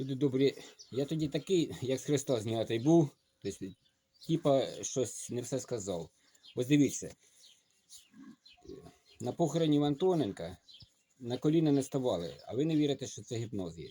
Люди добрі, я тоді такий, як з Христа знятий був, тобто, типа щось не все сказав. Ось дивіться, на похороні в Антоненка на коліна не ставали, а ви не вірите, що це гіпноз є.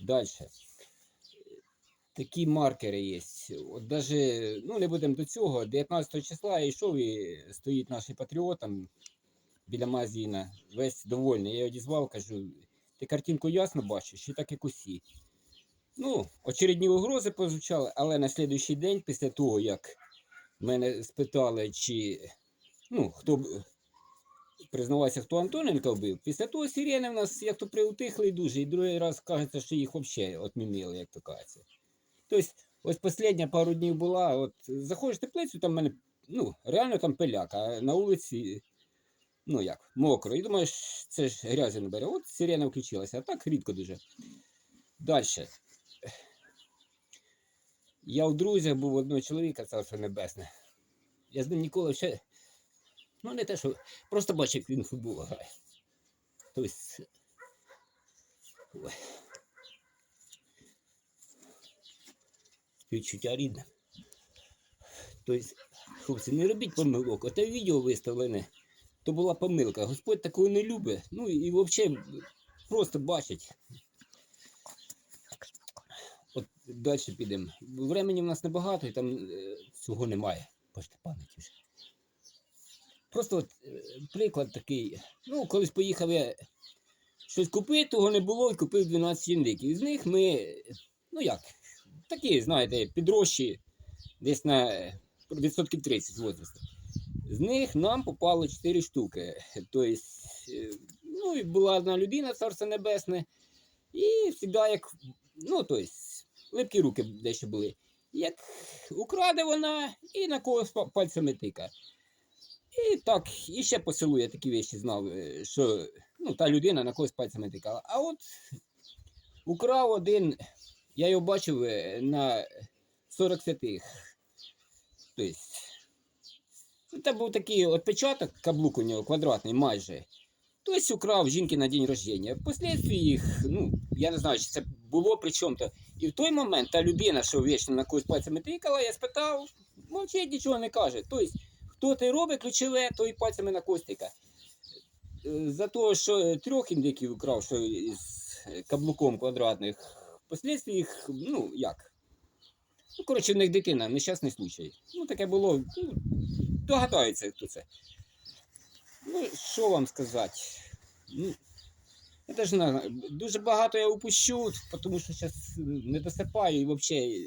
Далі. Такі маркери є. От даже, ну не будемо до цього, 19 числа я йшов і стоїть наш патріот там біля магазина, весь довольний. Я його дізвав, кажу, ти картинку ясно бачиш, чи так як усі. Ну, очередні угрози прозвучали, але на слідуючий день, після того, як мене спитали, чи ну, хто признавався, хто Антоненка вбив, після того сирени в нас як то приутихли дуже, і другий раз кажеться, що їх взагалі отмінили, як то кажеться. Тобто, ось остання пару днів була, от заходиш в теплицю, там в мене ну, реально там пиляк, а на вулиці, ну як, мокро. І думаєш, це ж грязі не бере. От сирена включилася, а так рідко дуже. Далі. Я у друзях був одного чоловіка, царство небесне. Я з ним ніколи ще. Ну, не те, що. Просто бачив, як він футбол грає. Тобто. Ой. Співчуття рідне. Тобто, хлопці, не робіть помилок. Оте відео виставлене, то була помилка. Господь такого не любить. Ну і взагалі просто бачить. Далі підемо. Времені в нас небагато і там е, всього немає. Бачите, пам'яті вже. Просто от, е, приклад такий. Ну, колись поїхав я щось купити, того не було і купив 12 індиків. Із них ми, ну як, такі, знаєте, підрощі десь на е, відсотків 30 возрасту. З них нам попало 4 штуки. Тобто, е, ну, і була одна людина, царство небесне, і завжди як, ну, тобто, липкі руки дещо були. Як украде вона і на когось пальцями тика. І так, і ще по я такі речі знав, що ну, та людина на когось пальцями тикала. А от украв один, я його бачив е, на 40 святих. Тобто, ну, це був такий отпечаток, каблук у нього квадратний майже. Хтось украв жінки на день рождення. Впоследствии їх, ну, я не знаю, чи це було при чому-то. І в той момент та людина, що вічно на когось пальцями тикала, я спитав, мовчить, нічого не каже. Тобто, хто ти робить ключове, той пальцями на когось тика. Е, За те, що трьох індиків украв, що із е, каблуком квадратних, впоследствии їх, ну, як? Ну, коротше, в них дитина, нещасний случай. Ну, таке було. Ну, догадаються, хто це. Ну, що вам сказати? Ну, я теж не знаю. Дуже багато я упущу, тому що зараз не досипаю і взагалі.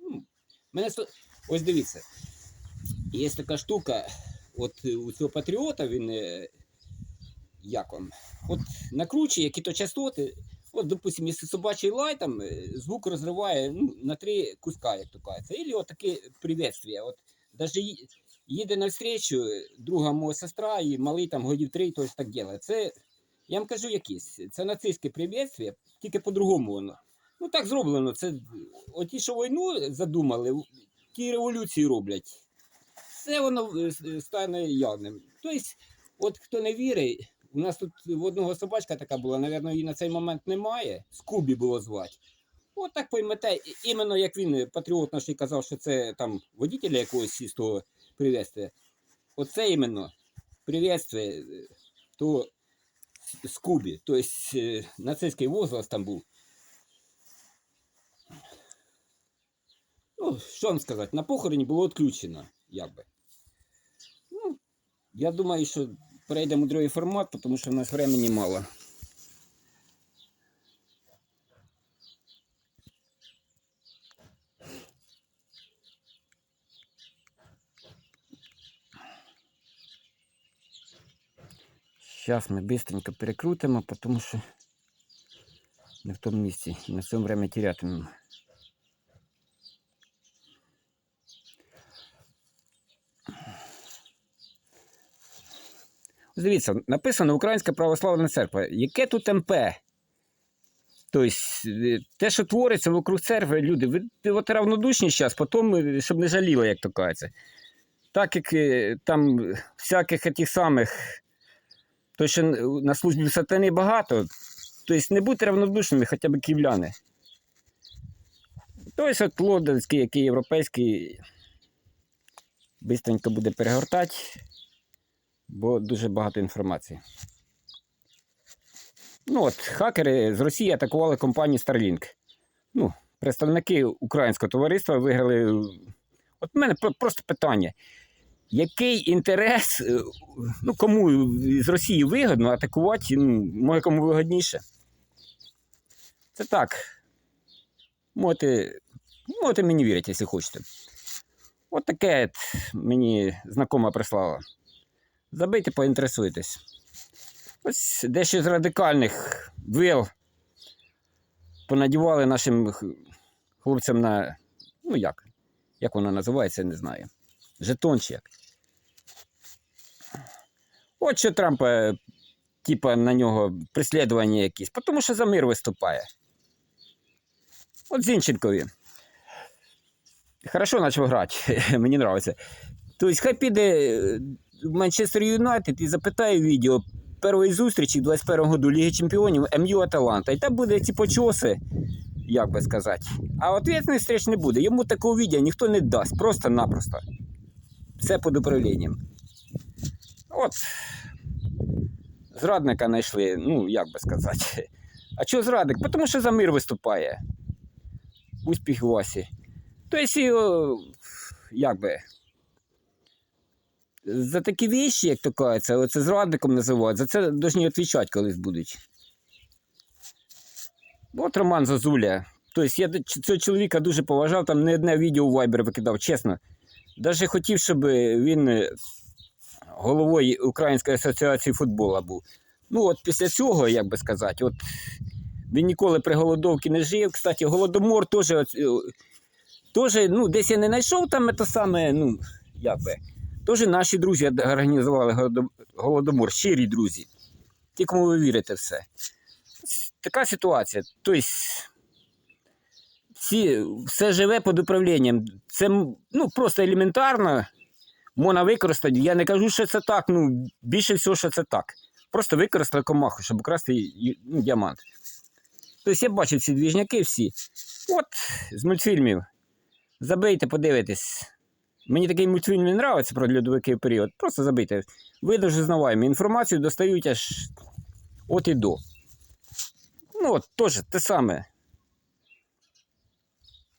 Ну, мене Ось дивіться. Є така штука, от у цього патріота він. е, Як вам? От накручує які то частоти. От, допустим, якщо собачий лай, там е, звук розриває ну, на три куска, як то кажеться. Ілі от таке приветствие. От даже їде навстречу е, друга моя сестра і малий там годів три, то ж так ділає. Це, я вам кажу, якісь. Це нацистське приветствие, тільки по-другому воно. Ну так зроблено. Це оті, що війну задумали, ті революції роблять. Все воно е, стане явним. Тобто, от хто не вірить, у нас тут в одного собачка така була, напевно, її на цей момент немає. Скубі було звати. От так поймете, іменно як він, е, патріот наш, і казав, що це там водителя якогось того приветствия. Оце іменно приветствие то Скубі, тобто е, нацистський возглас там був. Ну, що вам сказати, на похороні було відключено, якби. Ну, я думаю, що перейдемо у другий формат, тому що в нас времени мало. Зараз ми швидко перекрутимо, тому що не в тому місці. На цьому время терятимемо. Дивіться, написано Українська православна церква. Яке тут МП? Тобто, е, те, що твориться вокруг церкви, люди, ви от равнодушні зараз, потім, е, щоб не жаліли, як то кажеться. Так як е, там всяких тих самих, то що на службі сатани багато, тобто не будьте равнодушними, хоча б київляни. Тобто от лондонський, який європейський, бистренько буде перегортати, бо дуже багато інформації. Ну от, хакери з Росії атакували компанію Starlink. Ну, представники українського товариства виграли. От в мене просто питання. Який інтерес, е, ну кому з Росії вигідно атакувати, ну, може кому вигідніше? Це так. Можете, можете мені вірити, якщо хочете. От таке мені знакома прислала. Забийте, поінтересуйтесь. Ось дещо з радикальних вил понадівали нашим хлопцям на. Ну як? Як воно називається, не знаю. Жетон чи як. От що Трампа, типа, на нього преслідування якісь, тому що за мир виступає. От Зінченкові. Хорошо почав грати, мені подобається. Тобто, хай піде е, в Манчестер Юнайтед і запитає відео першої зустрічі в 21 году Ліги Чемпіонів МЮ Аталанта. І там буде ці почоси, як би сказати. А ответних встреч не буде. Йому такого відео ніхто не дасть. Просто-напросто. Все під управлінням. От. Зрадника знайшли, ну, як би сказати. А чого зрадник? Тому що за мир виступає. Успіх Васі. Тобто, як би, за такі вещі, як то кажеться, оце зрадником називають, за це повинні відповідати колись будуть. От Роман Зазуля. Тобто я цього чоловіка дуже поважав, там не одне відео у Viber викидав, чесно. Навіть хотів, щоб він головою Української асоціації футболу був. Ну, от після цього, як би сказати, от він ніколи при голодовці не жив. Кстати, голодомор теж, е, теж ну, десь я не знайшов там те саме, ну, як би. Теж наші друзі організували голодомор, щирі друзі. Ті, кому ви вірите все. Така ситуація. Тобто, всі, все живе під управлінням. Це ну, просто елементарно можна використати. Я не кажу, що це так, ну, більше всього, що це так. Просто використали комаху, щоб украсти ну, діамант. Тобто я бачив ці двіжняки всі. От з мультфільмів. Забийте, подивитесь. Мені такий мультфільм не подобається про льодовикий період. Просто забийте. Ви дуже знаваємо. Інформацію достають аж от і до. Ну, от теж те саме.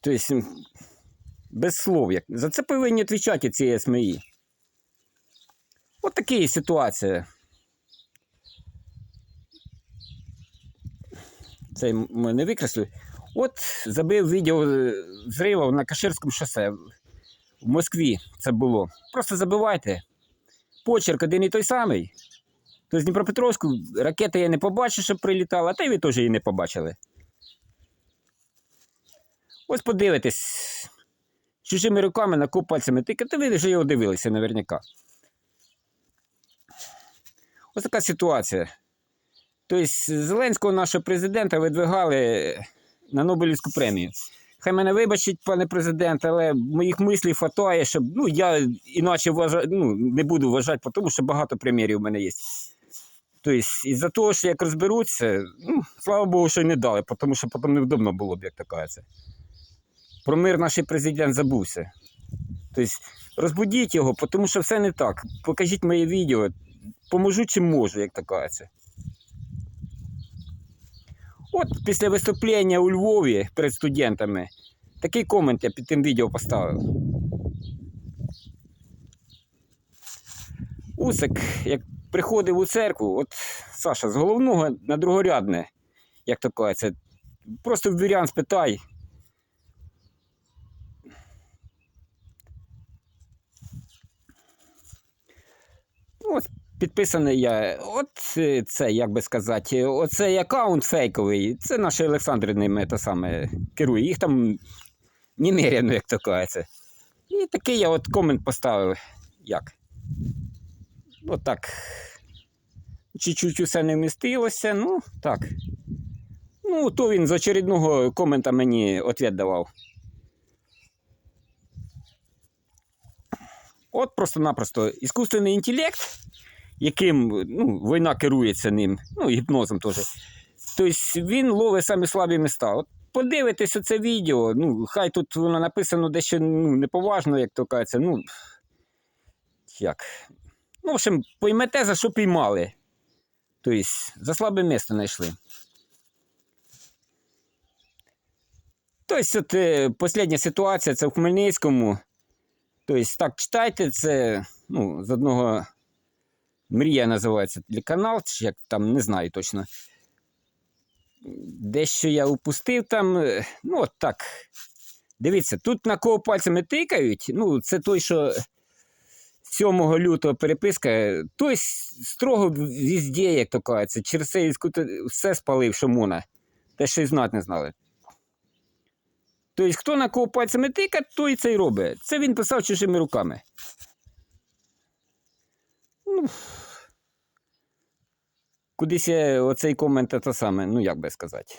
Тобто, без слов. Як. За це повинні відповідати ці СМІ. От така ситуація. Це ми не викреслю. От забив відео зриву на Каширському шосе. В Москві це було. Просто забивайте. Почерк один і той самий. То з Дніпропетровську ракети я не побачив, щоб прилітала, та й ви теж її не побачили. Ось подивитесь. Чужими руками на куп пальцями тикати, ви вже його дивилися наверняка. Ось така ситуація. Тобто Зеленського нашого президента видвигали на Нобелівську премію. Хай мене вибачить, пане президент, але моїх мислів хватає, щоб ну, я іначе вважаю, ну, не буду вважати, тому що багато прем'єрів у мене є. Тобто, із-за того, що як розберуться, ну, слава Богу, що й не дали, тому що потім невдобно було б, як то кажеться. Про мир наш президент забувся. Тобто, розбудіть його, тому що все не так. Покажіть моє відео, поможу чим можу, як то кажеться. От після виступлення у Львові перед студентами такий комент я під тим відео поставив. Усик, як приходив у церкву, от Саша, з головного на другорядне, як то кажеться, просто в вірян спитай. От підписаний я. От е, це, як би сказати, оцей аккаунт фейковий. Це наш Олександр ними те саме керує. Їх там немерено, як то кажеться. І такий я от комент поставив. Як? От так. Чуть-чуть усе не вмістилося, ну так. Ну, то він з очередного комента мені відповідь давав. От просто-напросто іскусственний інтелект, яким ну, війна керується ним, ну, гіпнозом теж. Тобто він ловить самі слабі міста. От подивитесь оце відео, ну, хай тут воно написано дещо ну, неповажно, як то кажеться. Ну, як. Ну, в общем, поймете, за що піймали. Тобто, за слабе місто знайшли. Тобто, от е, остання ситуація це в Хмельницькому. Тобто, так читайте, це ну, з одного Мрія називається телеканал, чи як там, не знаю точно. Дещо я упустив там. е, Ну, от так. Дивіться, тут на кого пальцями тикають. Ну, це той, що 7 лютого переписка. Той строго везде, як то кажеться, через це все спалив, що можна. Те, що і знати не знали. Тобто, хто на кого пальцями тикає, той це й робить. Це він писав чужими руками. Ну, кудись оцей комент те саме, ну як би сказати.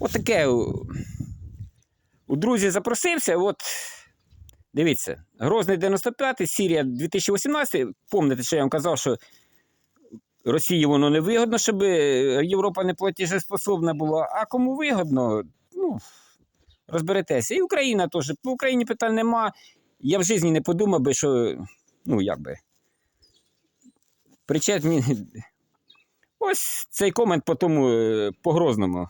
Отаке у, у друзі запросився. От дивіться, Грозний 95, Сірія 2018. Помните, що я вам казав, що Росії воно не вигодно, щоб Європа не платіжеспособна була. А кому вигодно, ну, розберетеся. І Україна теж. По Україні питань нема. Я в житті не подумав би, що, ну, як би. Причетні. Ось цей комент по тому е, по Грозному.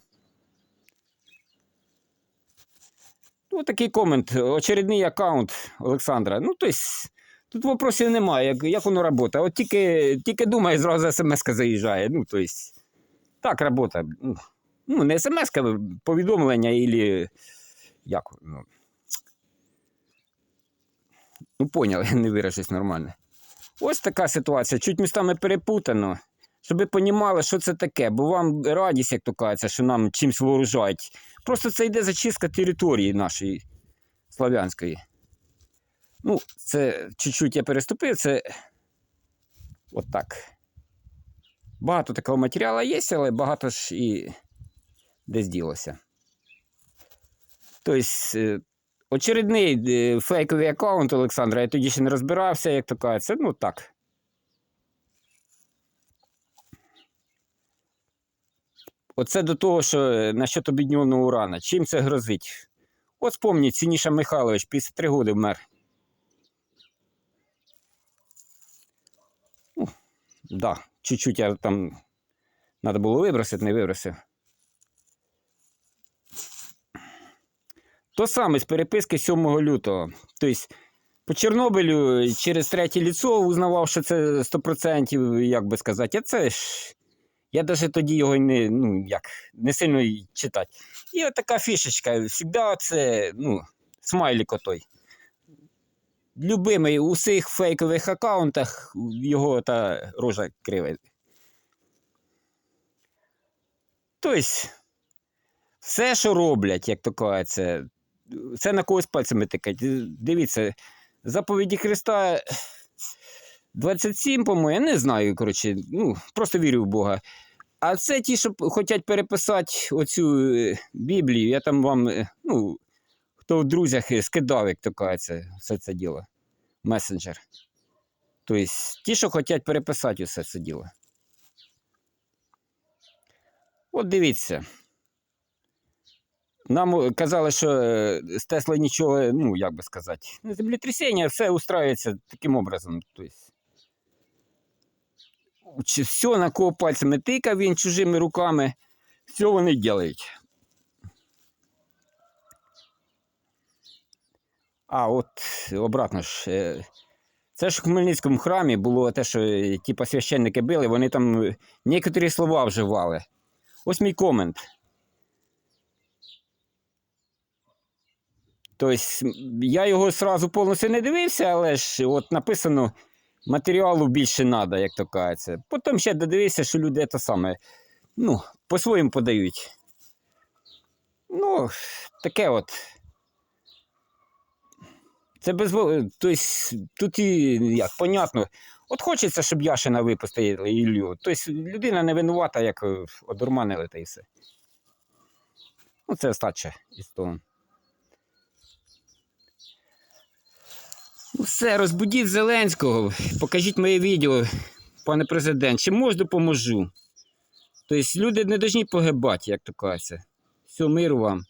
Ну, такий комент. Очередний аккаунт Олександра. Ну, тобто, тут вопросів немає, як, як воно працює. От тільки, тільки думає, зразу смс заїжджає. Ну, тобто, так робота. Ну, не смс-ка, повідомлення, або як. Ну, Ну, поняли, не виражусь нормально. Ось така ситуація. Чуть містами перепутано. Щоб ви розуміли, що це таке, бо вам радість, як то кажеться, що нам чимось вооружають. Просто це йде зачистка території нашої слав'янської. Ну, це чуть-чуть я переступив, це от так. Багато такого матеріалу є, але багато ж і десь ділося. Тобто, е, Очередний е, фейковий аккаунт Олександра, я тоді ще не розбирався, як то кажеться. Ну так. Оце до того, що е, насчет обіднього урана. Чим це грозить? От спомніть, Сініша Михайлович, 53 роки вмер. Да, чуть-чуть я там треба було вибросити, не вибросив. То саме з переписки 7 лютого. Тобто, по Чорнобилю через третє ліцо узнавав, що це 100%, як би сказати, а це ж. Я навіть тоді його не, ну, як, не сильно й читати. І от така фішечка. Завжди це, ну, смайлік отой. Любимий у всіх фейкових аккаунтах його та рожа крива. Тобто, все, що роблять, як то кажеться, це на когось пальцями тикать. Дивіться, заповіді Христа 27, по-моєму, я не знаю, коротше, ну, просто вірю в Бога. А це ті, що хочуть переписати оцю е, Біблію, я там вам, е, ну, хто в друзях е, скидав, як то кажеться, все це діло. Месенджер. Тобто, ті, що хочуть переписати усе це діло. От дивіться. Нам е, казали, що е, з Тесла нічого, ну, як би сказати, землетрясіння, все устраюється таким образом. Тобто, все, на кого пальцями тикав він чужими руками, все вони роблять. А, от обратно ж. е, Це ж в Хмельницькому храмі було те, що е, типа священники били, вони там е, некоторі слова вживали. Ось мій комент. Тобто, я його сразу повністю не дивився, але ж от написано, матеріалу більше треба, як то кажеться. Потім ще додивився, що люди те саме, ну, по-своєму подають. Ну, таке от. Це без. Тобто, тут і як, понятно. От хочеться, щоб Яшина випустили Іллю. Тобто людина не винувата, як е, одурманили та і все. Ну, це остача із того. Ну все, розбудіть Зеленського, покажіть моє відео, пане президент. Чи можу допоможу? Тобто люди не повинні погибати, як то кажеться. Все, миру вам.